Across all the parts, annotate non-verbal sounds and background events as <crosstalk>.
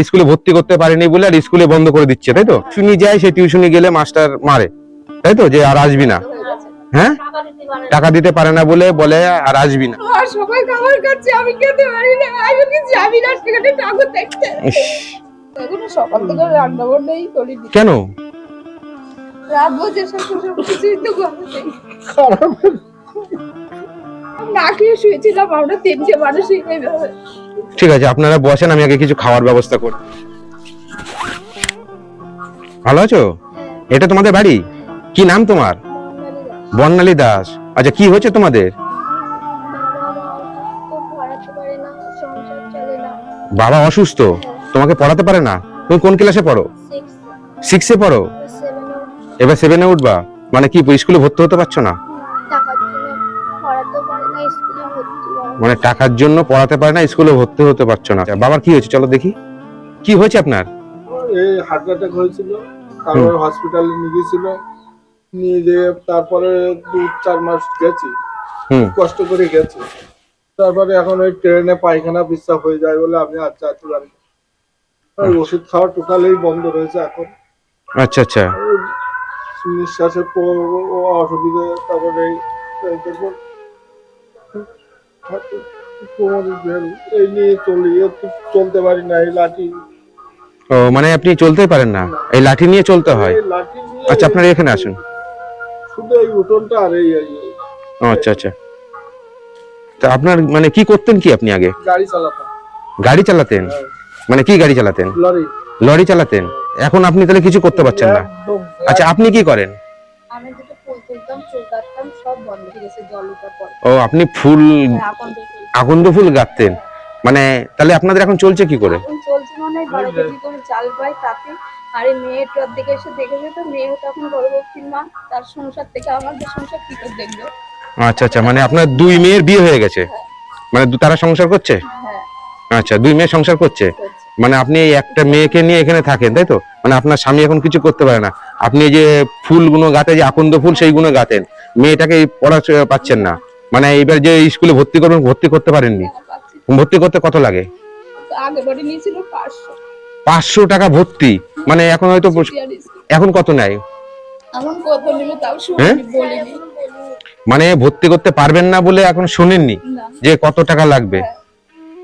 স্কুলে ভর্তি করতে পারেনি বলে আর স্কুলে বন্ধ করে দিচ্ছে তাই তো? শুনি যায় সে টিউশনি গেলে মাস্টার মারে তাই তো? যে আর আসবি না। হ্যাঁ? টাকা দিতে পারে না বলে বলে আর আসবি না। সবাই খাবার খাচ্ছে আমি খেতে পারি না আমি কি যাবি রাস্তাঘাটে ঠাকুর দেখতে সকাল থেকে রান্না বান্নাই করিনি। কেন? রাত বসে সব সব কিছুই তো ঘরে নেই ঠিক আছে, আপনারা বসেন, আমি আগে কিছু খাওয়ার ব্যবস্থা করি। ভালো আছো? এটা তোমাদের বাড়ি? কি নাম তোমার? বর্ণালী দাস। আচ্ছা কি হয়েছে তোমাদের? বাবা অসুস্থ, তোমাকে পড়াতে পারে না? তুমি কোন ক্লাসে পড়ো? সিক্স পড়ো? এবার সেভেনে উঠবা? মানে কি, স্কুলে ভর্তি হতে পারছ না? মানে টাকার জন্য পড়াতে পারে না স্কুলে ভর্তি হতে পারছ না। বাবার কি হয়েছে? চলো দেখি। কি হয়েছে আপনার? এই হার্ট অ্যাটাক হয়েছিল তারপর হসপিটালে নিয়ে গেছিল নিয়ে যেয়ে তারপরে দু চার মাস গেছি কষ্ট করে গেছি। তারপরে এখন ওই ট্রেনে পায়খানা বিশ্বাস হয়ে যায় বলে আমি আর চাইতে পারি ওষুধ খাওয়া টোটালি বন্ধ রয়েছে এখন। আচ্ছা আচ্ছা। নিঃশ্বাসের অসুবিধা তারপরে এই এই দেখুন কোমরের ভেল, এই নিয়ে চলি চলতে পারি না এই লাঠি ও মানে আপনি চলতেই পারেন না। এই লাঠি নিয়ে চলতে হয়। আচ্ছা আপনারা এখানে আসুন। শুধু এই উঠোনটা আর এই এই- এই ও আচ্ছা আচ্ছা। তা আপনার মানে কি করতেন কি আপনি আগে? গাড়ি চালাতেন? হ্যাঁ, মানে কি গাড়ি চালাতেন? লরি। লরি চালাতেন? এখন আপনি তাহলে কিছু করতে পারছেন না। আচ্ছা আপনি কি করেন? আমি যেটা ফুল তুলতাম চুল কাটতাম সব বন্ধ হয়ে গেছে জল উঠার পর। ও আপনি ফুল আকন্দ ফুল গাঁথতেন? মানে তাহলে আপনাদের এখন চলছে কি করে? এখন চলছে মানে বারো কেজি করে চাল পাই তাতে। আর মেয়েটার দিকে এসে দেখেছে তো মেয়েও তখন গর্ভবতীর মা। তার সংসার থেকে আমাদের সংসার কি করে দেখবে। আচ্ছা আচ্ছা মানে আপনার দুই মেয়ের বিয়ে হয়ে গেছে? মানে দু- তারা সংসার করছে? হ্যাঁ। আচ্ছা দুই মেয়ে সংসার করছে? করছে। মানে আপনি এই একটা মেয়েকে নিয়ে এখানে থাকেন তাই তো? মানে আপনার স্বামী এখন কিছু করতে পারে না। আপনি যে ফুলগুলো গাতে যে আকন্দ ফুল সেইগুলো গাতেন মেয়েটাকে পড়া পাচ্ছেন না। মানে এইবার যে স্কুলে ভর্তি করবেন ভর্তি করতে পারেননি। হ্যাঁ, ভর্তি করতে কত লাগে? পাঁচশো। টাকা ভর্তি। মানে এখন হয়তো এখন কত নেয়? হ্যাঁ? মানে ভর্তি করতে পারবেন না বলে এখন শোনেননি যে কত টাকা লাগবে। হ্যাঁ।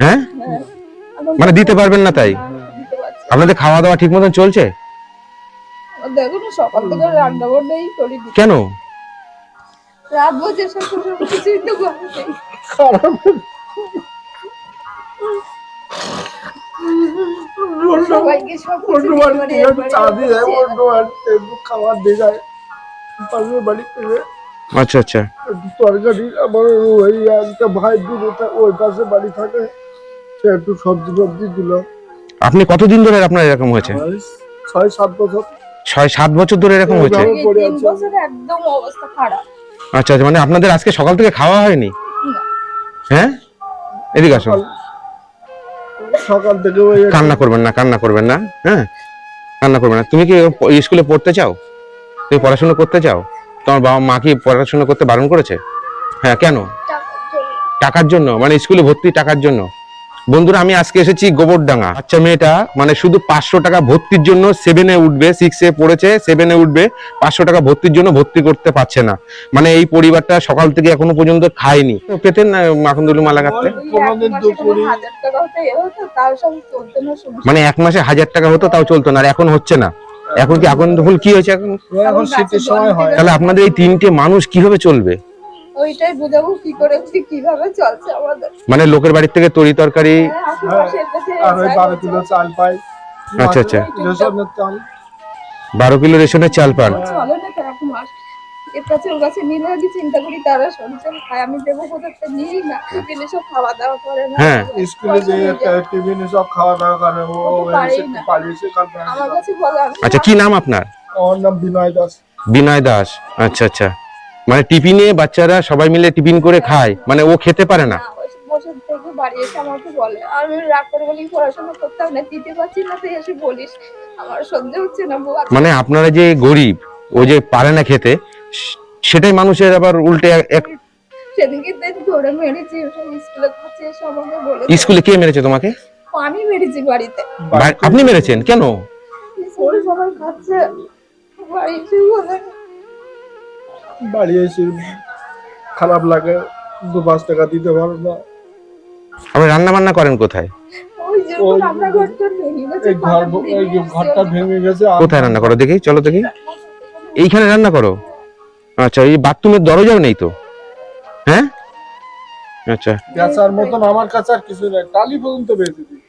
হ্যাঁ। মানে দিতে পারবেন না তাই। আপনাদের খাওয়া দাওয়া ঠিক মতন চলছে? কেন? রাত বসে কিছুই তো সবাইকে সব যায় অন্য খাবার দিয়ে যায় পাশের বাড়ি থেকে আচ্ছা আচ্ছা। একটু তরকারি আমার ওই একটা ভাই ওই পাশে বাড়ি থাকে সে একটু সবজি দিল। আপনি কতদিন ধরে আপনার এরকম হয়েছে? ছয় সাত বছর। ছয় সাত বছর ধরে এরকম হয়েছে? একদম অবস্থা খারাপ। আচ্ছা আচ্ছা মানে আপনাদের আজকে সকাল থেকে খাওয়া হয়নি? হ্যাঁ? এদিকে আসো সকাল- থেকে ওই কান্না করবেন না কান্না করবেন না হ্যাঁ? কান্না করবেন না। তুমি কি স্কুলে পড়তে চাও? তুমি পড়াশোনা করতে চাও? তোমার বাবা মা কি পড়াশোনা করতে বারণ করেছে? হ্যাঁ কেন? টাকার জন্য মানে স্কুলে ভর্তি টাকার জন্য। বন্ধুরা আমি আজকে এসেছি গোবরডাঙ্গা। আচ্ছা মেয়েটা? মানে শুধু পাঁচশো টাকা ভর্তির জন্য সেভেনে উঠবে সিক্সে পড়েছে সেভেনে উঠবে পাঁচশো টাকা ভর্তির জন্য ভর্তি করতে পারছে না। মানে এই পরিবারটা সকাল থেকে এখনও পর্যন্ত খায়নি। পেতেন না মাখন্দুলু মালা সংসার। মানে এক মাসে হাজার টাকা হতো তাও চলতো না আর এখন হচ্ছে না। এখন কি আকন্দ ফুল কি হয়েছে এখন? এখন শীতের সময় হয়। তাহলে আপনাদের এই তিনটে মানুষ কীভাবে চলবে? ওইটাই বুঝাবো কি করে কি কীভাবে চলছে আমাদের। মানে লোকের বাড়ির থেকে তরি তরকারি? হ্যাঁ, কাছে আর ওই বারো কিলো চাল পাই। আচ্ছা, আচ্ছা। রেশনের চাল। বারো কিলো রেশনের চাল পান? চলে না তো এখন মাস এর কাছে ওর কাছে নিলে আগে চিন্তা করি তারা সঞ্চল খায়। আমি দেবো নিই না। টিফিনে সব খাওয়া দাওয়া করে না। হ্যাঁ। স্কুলে যে টিফিনে সব খাওয়া দাওয়া করে ও কালকে আমার কাছে বলে আচ্ছা কি নাম আপনার? আমার নাম বিনয় দাস। বিনয় দাস। আচ্ছা আচ্ছা। মানে টিফিনে বাচ্চারা সবাই মিলে টিফিন করে খায়। মানে ও খেতে পারে না। না, বসে থেকে বাড়ি এসে আমাকে বলে আমি রাগ করে বলি পড়াশোনা করতে না দিতে পারছি না তুই এসে বলিস। আমার সহ্য হচ্ছে না মানে আপনারা যে গরিব ও যে পারে না খেতে সেটাই মানুষের আবার উল্টে এক- এক সেদিনকে ধরে মেরেছি স্কুলে কাছে এসে আমাকে বলে স্কুলে কে মেরেছে তোমাকে? আমি মেরেছি বাড়িতে। আপনি মেরেছেন? কেন? সবাই খাচ্ছে। বাড়ি এসে বলে বাড়ি এসে খারাপ লাগে দু পাঁচ টাকা দিতে পারো না। আপনি রান্না বান্না করেন কোথায়? ঘরটা ভেঙে গেছে এই ঘর এই যে ঘরটা ভেঙে গেছে আর কোথায় রান্না করো দেখি চলো দেখি। এইখানে রান্না করো? আচ্ছা এই বাথরুমের দরজাও নেই তো? হ্যাঁ? আচ্ছা। বেচার মতন আমার কাছে আর কিছু নেই। টালি পর্যন্ত বেঁচে দিই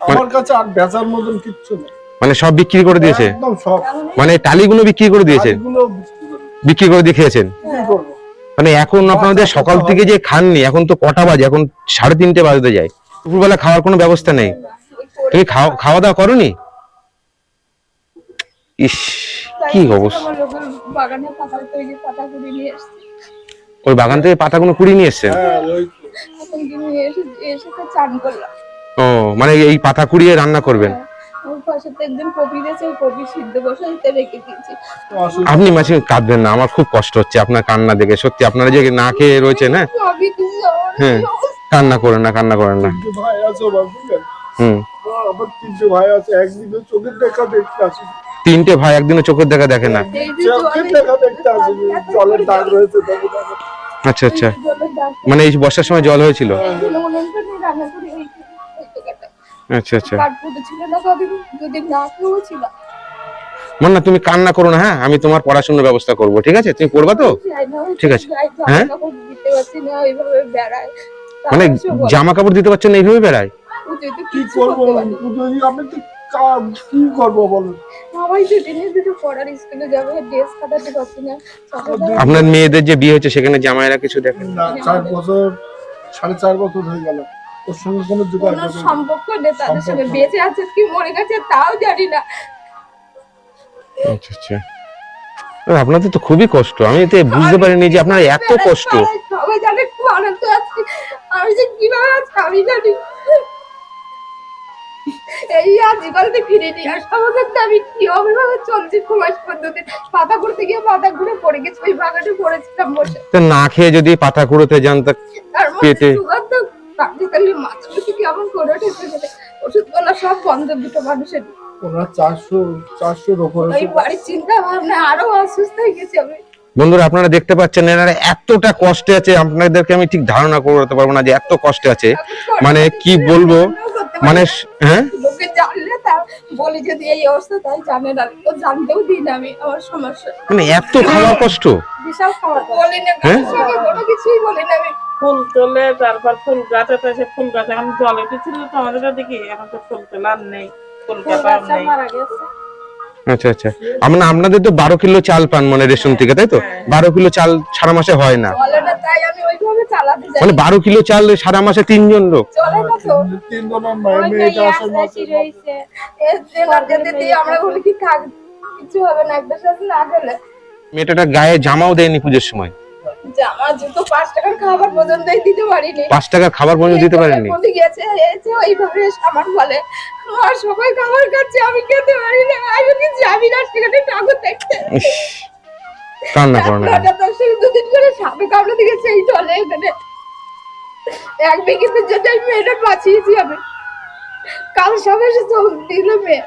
আমার কাছে আর বেচার মতন কিচ্ছু নেই। মানে সব বিক্রি করে দিয়েছে? একদম সব। মানে টালিগুলো বিক্রি করে দিয়েছে? বিক্রি করে। দিয়ে খেয়েছেন? মানে এখন আপনাদের সকাল থেকে যে খাননি এখন তো কটা বাজে এখন সাড়ে তিনটে বাজতে যায়। দুপুরবেলা খাওয়ার কোনো ব্যবস্থা নেই। তুমি খাওয়া খাওয়া দাওয়া করনি? ইস কি অবস্থা? ওই বাগান থেকে পাতাগুলো কুড়িয়ে নিয়ে এসছেন? হ্যাঁ ও মানে এই পাতা কুড়িয়ে রান্না করবেন? ওর পাশে একদিন কপি দিয়েছে ওই কপি সিদ্ধ বসাইতে রেখে দিয়েছি। আপনি মাঝে কাঁদবেন না আমার খুব কষ্ট হচ্ছে আপনার কান্না দেখে। সত্যি আপনারা যে না খেয়ে রয়েছেন হ্যাঁ? হ্যাঁ। কান্না করেন না কান্না করেন না। তিনটে ভাই আছে হুম। আমার তিনটে ভাই আছে একদিকে চোখের দেখা দেখতে আসি। তিনটে ভাই একদিনও চোখের দেখা দেখে না? চোখের দেখা দেখতে আসি জলের দাগ রয়েছে। আচ্ছা আচ্ছা। মানে এই বর্ষার সময় জল হয়েছিল? আচ্ছা আচ্ছা। মন্না তুমি কান্না করো না হ্যাঁ? আমি তোমার পড়াশোনার ব্যবস্থা করব ঠিক আছে? তুমি পড়বা তো? ঠিক আছে। হ্যাঁ? পারছি মানে জামা কাপড় দিতে পারছেন না এইভাবে বেড়ায়? "পুজোয় কি করব করতে পারি। না।" যদি আমি তো কি করব বলুন? সবাই যে দিনে দুটো পড়ার স্কুলে যাবে ড্রেস কাটাতে পারছি না সকালে আপনার মেয়েদের যে বিয়ে হচ্ছে সেখানে জামাইরা কিছু দেখেন না চার বছর সাড়ে চার বছর হয়ে গেল। ওর সঙ্গে কোনো কোনো যোগাযোগ নেই। সম্পর্ক নেই তাদের সঙ্গে। বেঁচে আছে কি মরে গেছে তাও জানি না। আচ্ছা আচ্ছা। আপনাদের তো খুবই কষ্ট। আমি তো বুঝতে পারিনি যে আপনার এত কষ্ট। সবাই জানে খুব আনন্দ আছে। আমি যে কীভাবে আছি আমি জানি। এই আজকালতে ফিরে নিয়ে আসা আমাদের আমি কীভাবে ভাবে চলছি কুমাস পদ্ধতি পাতা ঘুরতে গিয়ে পাতা ঘুরে পড়ে গেছি ওই বাগানে পড়েছিলাম বসে। তো না খেয়ে যদি পাতা কুড়োতে যান তা পেটে। তো কাটতে তাহলে মাছগুলো কি কেমন করে উঠেছে সব বন্ধ দুটো মানুষের। ওনার চারশো চারশোর ওপরে ওই বাড়ির চিন্তা ভাবনা আরও অসুস্থ হয়ে গেছে আমি। বন্ধুরা আপনারা দেখতে পাচ্ছেন এনারা এতটা কষ্টে আছে আপনাদেরকে আমি ঠিক ধারণা করতে পারব না যে এত কষ্টে আছে। মানে কি বলব? মানে হ্যাঁ? লোকে জানলে তা বলি যদি এই অবস্থা তাই জানে না। তো জানতেও দিই না আমি আমার সমস্যা। মানে এত খাওয়ার কষ্ট? বিশাল খাওয়া বলি না হ্যাঁ? কোনো কিছুই বলি না আমি। ফুল তোলে তারপর ফুল গাছে তো সে ফুল গাছ এখন জল উঠেছিল তো আমাদের দেখি এখন তো ফুল তোলা নেই ফুল নেই। আচ্ছা আচ্ছা। আমরা আপনাদের তো বারো কিলো চাল পান মানে রেশন থেকে তাই তো? বারো কিলো চাল সারা মাসে হয় না তাই আমি মানে বারো কিলো চাল সারা মাসে তিনজন লোক। মেয়েটা গায়ে জামাও দেয়নি পুজোর সময়। পাঁচ টাকার খাবার দিতে পারিনি। পাঁচ টাকার খাবার পর্যন্ত দিতে পারেননি? কোথায় গেছে এসে ওইভাবে আমার বলে আমার সবাই খাবার খাচ্ছে আমি খেতে পারি না আমি কি যাবি না সেখানে ঠাকুর দেখতে। কান্না করো না। করে সাপে কামড়ে দিয়েছে এই টলে এখানে এক বিঘিতে যেটা আমি মেয়েটা বাঁচিয়েছি আমি। কাল সব এসে চোখ দিল মেয়ে।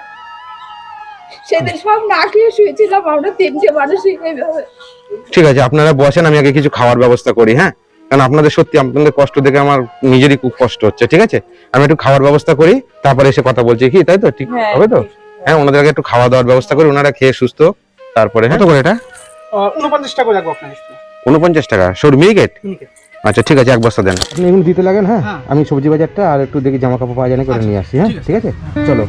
সেদিন সব না খেয়ে শুয়েছিলাম আমরা তিনটে এইভাবে ঠিক আছে আপনারা বসেন আমি আগে কিছু খাওয়ার ব্যবস্থা করি হ্যাঁ? কারণ আপনাদের সত্যি আপনাদের কষ্ট দেখে আমার নিজেরই খুব কষ্ট হচ্ছে ঠিক আছে? আমি একটু খাওয়ার ব্যবস্থা করি তারপরে এসে কথা বলছি কি? তাই তো? ঠিক হ্যাঁ, হবে তো? হ্যাঁ ওনাদের আগে একটু খাওয়া দাওয়ার ব্যবস্থা করি ওনারা খেয়ে সুস্থ তারপরে হ্যাঁ? কত করে এটা? উনপঞ্চাশ টাকা রাখব আপনার। উনপঞ্চাশ টাকা। সর মিনিকেট। আচ্ছা ঠিক আছে এক বস্তা দেন। আপনি এগুলো দিতে লাগেন হ্যাঁ? আমি সবজি বাজারটা আর একটু দেখি জামা কাপড় পাওয়া যায় করে নিয়ে আসি হ্যাঁ? ঠিক আছে? চলো।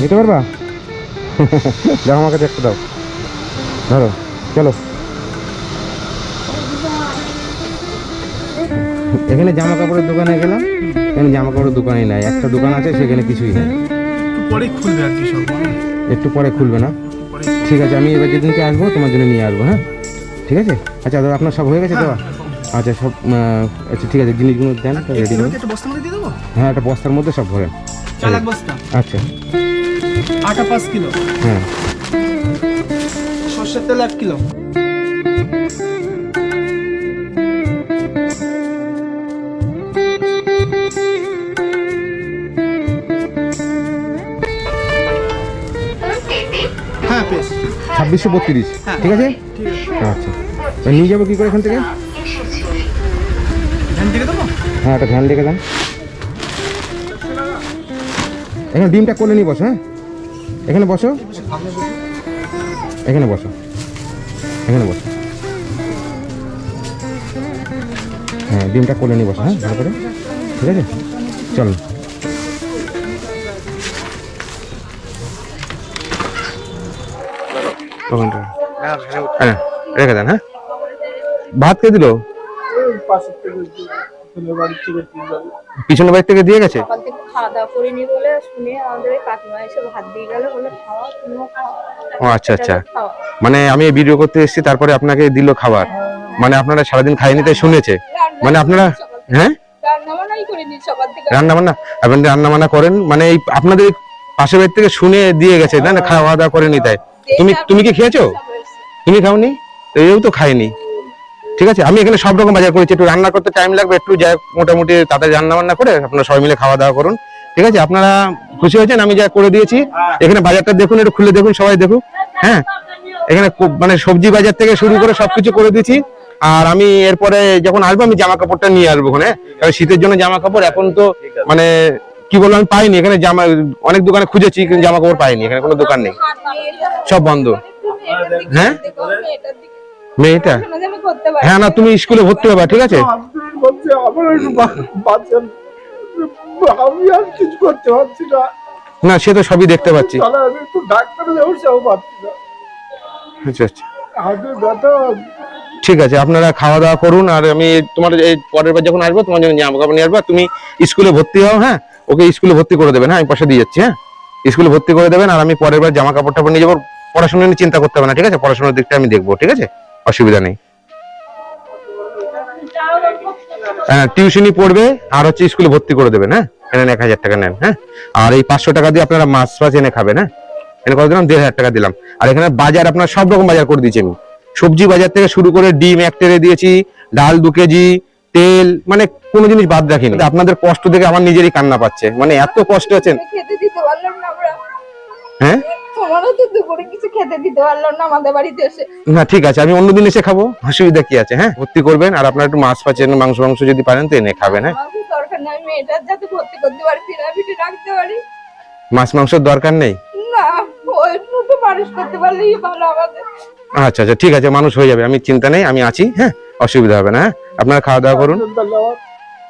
নিতে পারবা? <laughs> দাও আমাকে দেখতে দাও। ধরো চলো। এখানে জামা কাপড়ের দোকানে গেলাম এখানে জামা কাপড়ের দোকানই নাই একটা দোকান আছে সেখানে কিছুই নাই। একটু খুলবে আর কি সব একটু পরে খুলবে না? ঠিক আছে আমি এবার যেদিনকে আসব তোমার জন্য নিয়ে আসব হ্যাঁ? ঠিক আছে? আচ্ছা দাদা আপনার সব হয়ে গেছে দেওয়া আচ্ছা সব আচ্ছা ঠিক আছে জিনিসগুলো দেন রেডি দেবো? হ্যাঁ একটা বস্তার মধ্যে সব ভরেন লাখ আচ্ছা। আটা পাঁচ কিলো। হ্যাঁ। সর্ষের তেল এক কিলো। ছাব্বিশশো বত্রিশ। হ্যাঁ। ঠিক আছে? আচ্ছা। নিয়ে যাব কি করে এখান থেকে? হ্যাঁ একটা ভ্যান রেখে দেন এখানে ডিমটা কোলে নিয়ে বসো হ্যাঁ? এখানে বসো। এখানে বসো। এখানে বসো। হ্যাঁ ডিমটা কোলে নিয়ে বসো হ্যাঁ ভালো করে। ঠিক আছে? চল ওখানটা হ্যাঁ রেখে দেন হ্যাঁ। ভাত কে দিলো? পিছনের বাড়ি থেকে দিয়ে গেছে? খাওয়া দাওয়া করিনি বলে শুনে আমাদের কাকিমা এসে ভাত দিয়ে গেল বলে খাওয়া তুমিও ও আচ্ছা আচ্ছা। মানে আমি ভিডিও করতে এসেছি তারপরে আপনাকে দিল খাবার। মানে আপনারা সারাদিন খাইনি তাই শুনেছে। মানে আপনারা হ্যাঁ? রান্না বান্না আপনি রান্না বান্না করেন মানে এই আপনাদের এই পাশের বাড়ি থেকে শুনে দিয়ে গেছে তাই না? খাওয়া দাওয়া করেনি তাই। তুমি তুমি কি খেয়েছো? তুমি খাওনি? এও তো খায়নি ঠিক আছে আমি এখানে সব রকম বাজার করেছি একটু রান্না করতে টাইম লাগবে একটু যাই মোটামুটি তাড়াতাড়ি রান্না বান্না করে আপনারা সবাই মিলে খাওয়া দাওয়া করুন। ঠিক আছে আপনারা খুশি হয়েছেন? আমি যা করে দিয়েছি। এখানে বাজারটা দেখুন একটু খুলে দেখুন সবাই দেখুন হ্যাঁ এখানে মানে সবজি বাজার থেকে শুরু করে সবকিছু করে দিয়েছি। আর আমি এরপরে যখন আসব আমি জামা কাপড়টা নিয়ে আসব ওখানে। কারণ শীতের জন্য জামা কাপড় এখন তো মানে কি বলব আমি পাইনি, এখানে জামা, অনেক দোকানে খুঁজেছি, কিন্তু জামা কাপড় পাইনি, এখানে কোনো দোকান নেই। সব বন্ধ। হ্যাঁ? মেয়েটা? হ্যাঁ না, তুমি স্কুলে ভর্তি হবে, ঠিক আছে? না, সে তো সবই দেখতে পাচ্ছি। আচ্ছা আচ্ছা। ঠিক আছে, আপনারা খাওয়া দাওয়া করুন, আর আমি তোমার এই পরের বার যখন আসব, তোমার জন্য জামা কাপড় নিয়ে আসব তুমি স্কুলে ভর্তি হও হ্যাঁ? ওকে স্কুলে ভর্তি করে দেবেন হ্যাঁ আমি পয়সা দিয়ে যাচ্ছি হ্যাঁ? স্কুলে ভর্তি করে দেবেন আর আমি পরের বার জামা কাপড় টাপড় নিয়ে যাব, পড়াশোনা নিয়ে চিন্তা করতে হবে না, ঠিক আছে? পড়াশোনার দিকটা আমি দেখব, ঠিক আছে? অসুবিধা নেই। হ্যাঁ টিউশনি পড়বে আর হচ্ছে স্কুলে ভর্তি করে দেবেন হ্যাঁ? এনে এক হাজার টাকা নেন হ্যাঁ? আর এই পাঁচশো টাকা দিয়ে আপনারা মাছ ফাছ এনে খাবেন হ্যাঁ? এনে করে দিলাম? দেড় হাজার টাকা দিলাম। আর এখানে বাজার আপনার সব রকম বাজার করে দিয়েছি আমি। সবজি বাজার থেকে শুরু করে ডিম এক টেরে দিয়েছি, ডাল দু কেজি তেল মানে কোনো জিনিস বাদ রাখিনি। আপনাদের কষ্ট দেখে আমার নিজেরই কান্না পাচ্ছে। মানে এত কষ্ট আছেন। খেতে দিতে পারলাম না আমরা। হ্যাঁ? তোমারও তো দুপুরে কিছু খেতে দিতে পারলাম না আমাদের বাড়িতে এসে। না ঠিক আছে আমি অন্যদিন এসে খাব। অসুবিধা কি আছে হ্যাঁ? ভর্তি করবেন আর আপনার একটু মাছ পাচ্ছেন মাংস মাংস যদি পারেন তো এনে খাবেন হ্যাঁ? মাছ মাংসের দরকার নেই? আচ্ছা আচ্ছা ঠিক আছে মানুষ হয়ে যাবে আমি চিন্তা নেই আমি আছি হ্যাঁ? অসুবিধা হবে না হ্যাঁ? আপনারা খাওয়া দাওয়া করুন।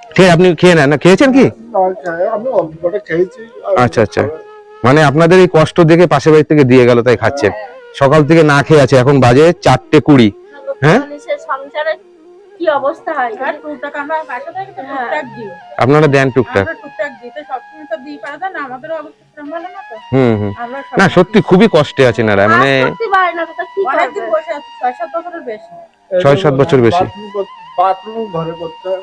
ঠিক আছে আপনি খেয়ে নেন। না খেয়েছেন কি? আচ্ছা, আচ্ছা। মানে আপনাদের এই কষ্ট দেখে পাশের বাড়ি থেকে দিয়ে গেল তাই খাচ্ছেন। সকাল থেকে না খেয়ে আছে এখন বাজে চারটে কুড়ি। হ্যাঁ? কি অবস্থা হয় টুকটাক আমরা বাসা থেকে টুকটাক দিই আপনারা দেন টুকটাক। টুকটাক দিতে সবসময় তো দিই পারে না আমাদেরও অবস্থা ভালো না তো হুম হুম। না সত্যি খুবই কষ্টে আছেন এরা। মানে কাজ করতে না তো কি অনেকদিন বসে আছি ছয় সাত বছরের বেশি। ছয় সাত বছর বেশি। বাথরুম ঘরে করতে হয়,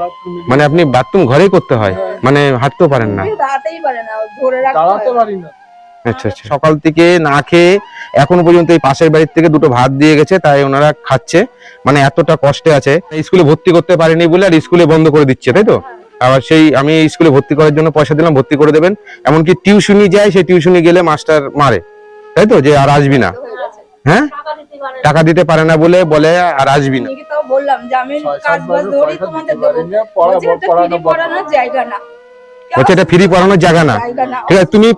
বাথরুম মানে আপনি বাথরুম ঘরেই করতে হয়? মানে হাঁটতেও পারেন না? দাঁড়াতেই পারে না ধরে রাখতে দাঁড়াতে পারি না। আচ্ছা আচ্ছা। সকাল থেকে না খেয়ে এখনও পর্যন্ত এই পাশের বাড়ির থেকে দুটো ভাত দিয়ে গেছে তাই ওনারা খাচ্ছে। মানে এতটা কষ্টে আছে। স্কুলে ভর্তি করতে পারেনি বলে আর স্কুলে বন্ধ করে দিচ্ছে তাই তো? আবার সেই আমি স্কুলে ভর্তি করার জন্য পয়সা দিলাম ভর্তি করে দেবেন। এমনকি টিউশনি যায় সেই টিউশনি গেলে মাস্টার মারে তাই তো? যে আর আসবি না। হয়ে? টাকা দিতে পারে না। টাকা দিতে পারে না বলে বলে আর আসবি না। মেয়েকে বললাম যে আমি কাজ বাজ বছর তোমাদের দেবো। পারি না, পড়াবো, বলছে এটা ফ্রি পড়ানোর জায়গা না। বলছে এটা ফ্রি পড়ানোর জায়গা না। ঠিক আছে তুমি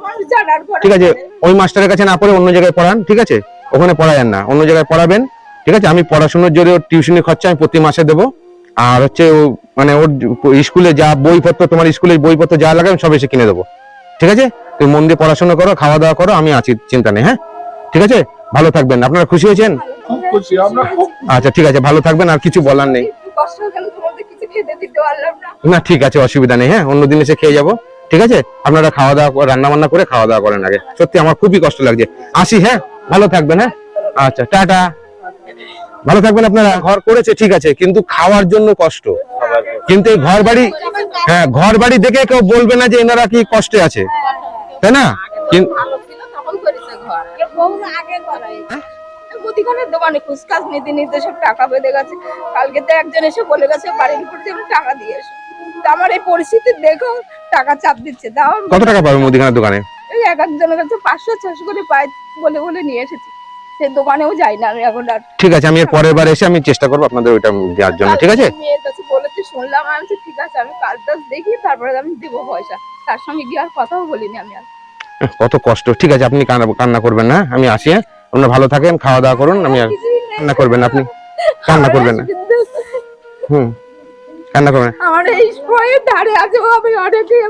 ঠিক আছে ওই মাস্টারের কাছে না পড়ে অন্য জায়গায় পড়ান ঠিক আছে? ওখানে পড়ায়েন না অন্য জায়গায় পড়াবেন ঠিক আছে? আমি পড়াশোনার জন্য ওর টিউশনি খরচা আমি প্রতি মাসে দেবো। আর হচ্ছে ও মানে ওর স্কুলে যা বইপত্র তোমার স্কুলের বইপত্র যা লাগে আমি সব এসে কিনে দেবো। ঠিক আছে? তুমি মন দিয়ে পড়াশোনা করো খাওয়া দাওয়া করো আমি আছি চিন্তা নেই হ্যাঁ? ঠিক আছে? ভালো থাকবেন। আপনারা খুশি হয়েছেন? খুব খুশি আমরা খুব আচ্ছা ঠিক আছে ভালো থাকবেন আর কিছু বলার নেই। না। ঠিক আছে অসুবিধা নেই হ্যাঁ অন্যদিন এসে খেয়ে যাব। ঠিক আছে? আপনারা খাওয়া দাওয়া রান্না বান্না করে খাওয়া দাওয়া করেন আগে। সত্যি আমার খুবই কষ্ট লাগছে। আসি হ্যাঁ ভালো থাকবেন হ্যাঁ। আচ্ছা টাটা। ভালো থাকবেন আপনারা। ঘর করেছে ঠিক আছে কিন্তু খাওয়ার জন্য কষ্ট। কিন্তু এই ঘর বাড়ি হ্যাঁ ঘর বাড়ি দেখে কেউ বলবে না যে এনারা কি কষ্টে আছে। তাই না? আগে মুদিখানার দোকানে কুচকাচ নিতে নিতে সব টাকা বেঁধে গেছে। কালকে তো একজন এসে বলে গেছে বাড়ির উপর যে আমি টাকা দিয়ে এসো। তা আমার এই পরিস্থিতি দেখো টাকা চাপ দিচ্ছে। দাও কত টাকা পাবে মুদিখানার দোকানে? এই এক একজনের কাছে পাঁচশো ছশো করে পাই বলে বলে নিয়ে এসেছি। সে দোকানেও যাই না আমি এখন আর ঠিক আছে আমি এর পরের বার এসে আমি চেষ্টা করব আপনাদের ওইটা দেওয়ার জন্য ঠিক আছে? কালকে মেয়ের কাছে বলেছে শুনলাম আমি ঠিক আছে আমি কাজ টাজ দেখি তারপরে আমি দেবো পয়সা। তার সঙ্গে গিয়ে আর কথাও বলিনি আমি আর। কত কষ্ট। ঠিক আছে আপনি কান্না করবেন না আমি আসি হ্যাঁ? আপনারা ভালো থাকেন খাওয়া দাওয়া করুন আমি আর কান্না করবেন আপনি কান্না করবেন না। হুম কান্না করবেন। আমার এই ভয়ে দাঁড়িয়ে আছে আমি অনেক ইয়ে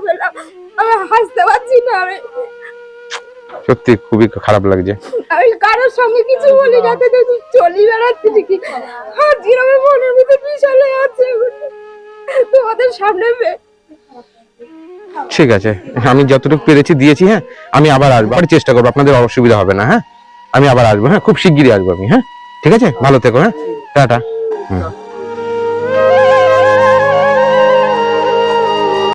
আমি হাসতে পারছি না আমি। সত্যি খুবই খারাপ লাগছে। আমি কারোর সঙ্গে কিছু বলি না তো চলি বেড়াচ্ছি ঠিকই। আর যেরকম মনের ভিতরে বিশাল হয়ে আছে তোমাদের সামনে ঠিক আছে, আমি যতটুকু পেরেছি দিয়েছি হ্যাঁ আমি আবার আসব। আর চেষ্টা করব, আপনাদের অসুবিধা হবে না হ্যাঁ? আমি আবার আসব হ্যাঁ খুব শিগগিরই আসব আমি হ্যাঁ? ঠিক আছে? ভালো থেকো হ্যাঁ? টাটা। হুম।